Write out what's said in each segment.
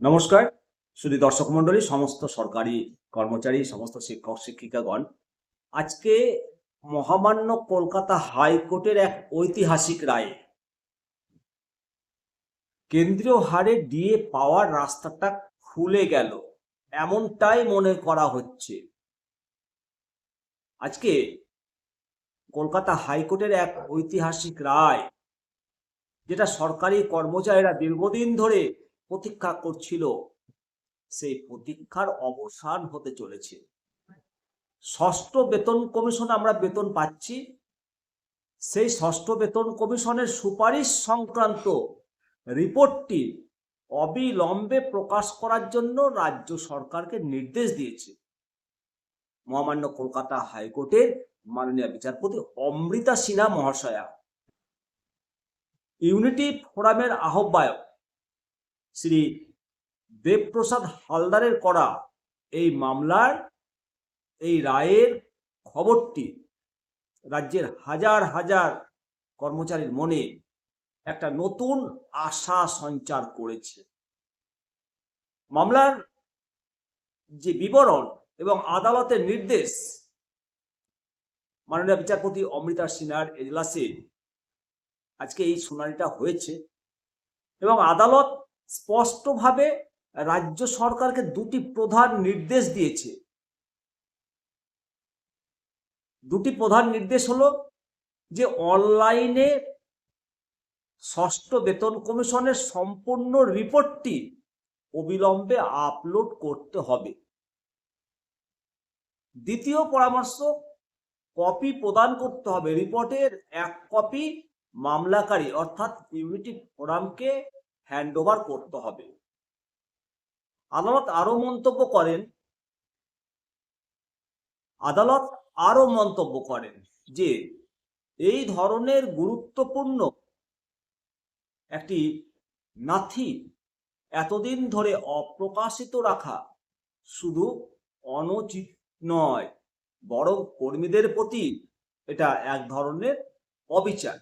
নমস্কার শুধু দর্শক মন্ডলী সমস্ত সরকারি কর্মচারী, সমস্ত শিক্ষক, শিক্ষিকাগণ। আজকে মহামান্য কলকাতা হাইকোর্টের এক ঐতিহাসিক রায়। কেন্দ্রীয় হারে ডিএ পাওয়ার রাস্তাটা খুলে গেল, এমনটাই মনে করা হচ্ছে। আজকে কলকাতা হাইকোর্টের এক ঐতিহাসিক রায়, যেটা সরকারি কর্মচারীরা দীর্ঘদিন ধরে প্রতীক্ষা করছিল। সেই প্রতীক্ষার অবসান হতে চলেছে। ষষ্ঠ বেতন কমিশন আমরা বেতন পাচ্ছি। সেই ষষ্ঠ বেতন কমিশনের সুপারিশ সংক্রান্ত রিপোর্টটি অবিলম্বে প্রকাশ করার জন্য রাজ্য সরকারকে নির্দেশ দিয়েছে। মহামান্য কলকাতা হাইকোর্টের মাননীয় বিচারপতি অমৃতা সিনহা মহাশয়া। ইউনিটি ফোরামের আহ্বায়ক শ্রী দেবপ্রসাদ হালদারের করা এই মামলার, এই রায়ের খবরটি রাজ্যের হাজার হাজার কর্মচারীর মনে একটা নতুন আশা সঞ্চার করেছে। মামলার যে বিবরণ এবং আদালতের নির্দেশ, মাননীয় বিচারপতি অমৃতা সিনহার এজলাসে আজকে এই শুনানিটা হয়েছে এবং আদালত স্পষ্টভাবে রাজ্য সরকারকে দুটি প্রধান নির্দেশ দিয়েছে। দুটি প্রধান নির্দেশ হলো যে অনলাইনে ষষ্ঠ বেতন কমিশনের সম্পূর্ণ রিপোর্টটি অবিলম্বে আপলোড করতে হবে। দ্বিতীয় পরামর্শ, কপি প্রদান করতে হবে। রিপোর্টের এক কপি মামলাকারী অর্থাৎ ইউনিটি ফোরামকে হ্যান্ড ওভার করতে হবে। আদালত আরও মন্তব্য করেন। আদালত আরও মন্তব্য করেন যে এই ধরনের গুরুত্বপূর্ণ একটি নাথি এতদিন ধরে অপ্রকাশিত রাখা শুধু অনুচিত নয়, বরং কর্মীদের প্রতি এটা এক ধরনের অবিচার।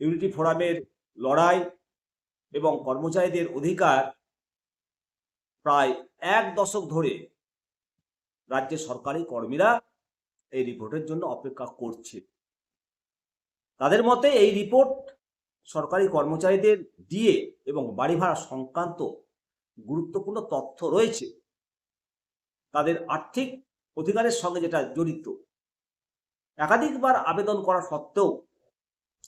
ইউনিটি ফোরামের লড়াই এবং কর্মচারীদের অধিকার প্রায় এক দশক ধরে রাজ্যের সরকারি কর্মীরা এই রিপোর্টের জন্য অপেক্ষা করছে। তাদের মতে এই রিপোর্ট সরকারি কর্মচারীদের দিয়ে এবং বাড়ি ভাড়া সংক্রান্ত গুরুত্বপূর্ণ তথ্য রয়েছে। তাদের আর্থিক অধিকারের সঙ্গে যেটা জড়িত। একাধিকবার আবেদন করা সত্ত্বেও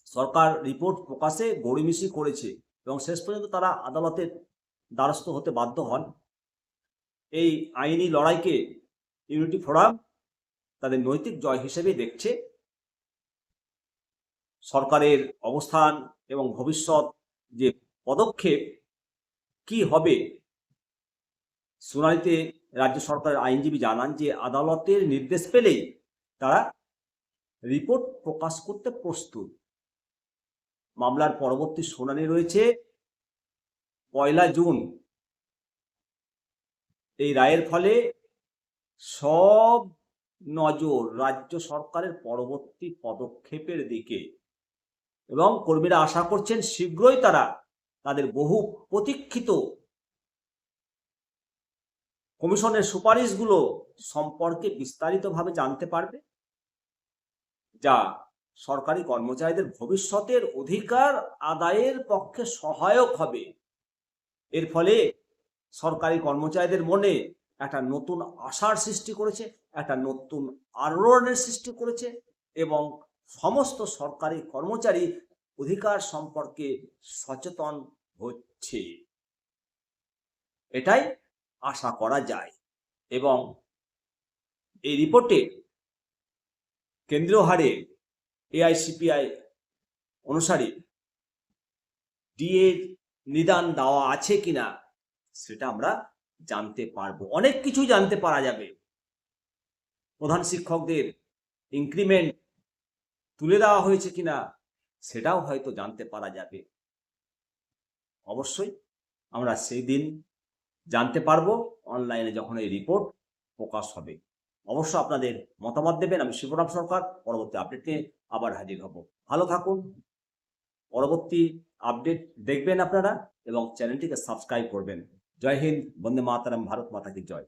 সরকার রিপোর্ট প্রকাশে গড়িমিশি করেছে। এবং শেষ পর্যন্ত তারা আদালতের দ্বারস্থ হতে বাধ্য হন। এই আইনি লড়াইকে ইউনিটি ফোরাম তাদের নৈতিক জয় হিসেবে দেখছে। সরকারের অবস্থান এবং ভবিষ্যৎ যে পদক্ষেপ, কি হবে শুনানিতে রাজ্য সরকারের আইনজীবী জানান যে আদালতের নির্দেশ পেলেই তারা রিপোর্ট প্রকাশ করতে প্রস্তুত। মামলার পরবর্তী শুনানি রয়েছে পয়লা জুন। এই রায়ের ফলে সব নজর রাজ্য সরকারের পরবর্তী পদক্ষেপের দিকে এবং কর্মীরা আশা করছেন শীঘ্রই তারা তাদের বহু প্রতীক্ষিত কমিশনের সুপারিশগুলো সম্পর্কে বিস্তারিতভাবে জানতে পারবে, যা সরকারি কর্মচারীদের ভবিষ্যতের অধিকার আদায়ের পক্ষে সহায়ক হবে। এর ফলে সরকারি কর্মচারীদের মনে একটা নতুন আশার সৃষ্টি করেছে, একটা নতুন আলোড়নের সৃষ্টি করেছে এবং সমস্ত সরকারি কর্মচারী অধিকার সম্পর্কে সচেতন হচ্ছে। এটাই আশা করা যায় এবং এই রিপোর্টে কেন্দ্রীয় হারে এআইসিপিআই অনুসারে ডিএ নিদান দেওয়া আছে কিনা সেটা আমরা জানতে পারব। অনেক কিছু জানতে পারা যাবে। প্রধান শিক্ষকদের ইনক্রিমেন্ট তুলে দেওয়া হয়েছে কিনা সেটাও হয়তো জানতে পারা যাবে। অবশ্যই আমরা সেই দিন জানতে পারব, অনলাইনে যখন এই রিপোর্ট প্রকাশ হবে। অবশ্য আপনাদের মতামত দেবেন, আমি শিবরাম সরকার, পরবর্তী আপডেট নিয়ে আবার হাজির হব। ভালো থাকুন, পরবর্তী আপডেট দেখবেন আপনারা এবং চ্যানেলটিকে সাবস্ক্রাইব করবেন। জয় হিন্দ, বন্দে মাতারাম, ভারত মাতাকে জয়।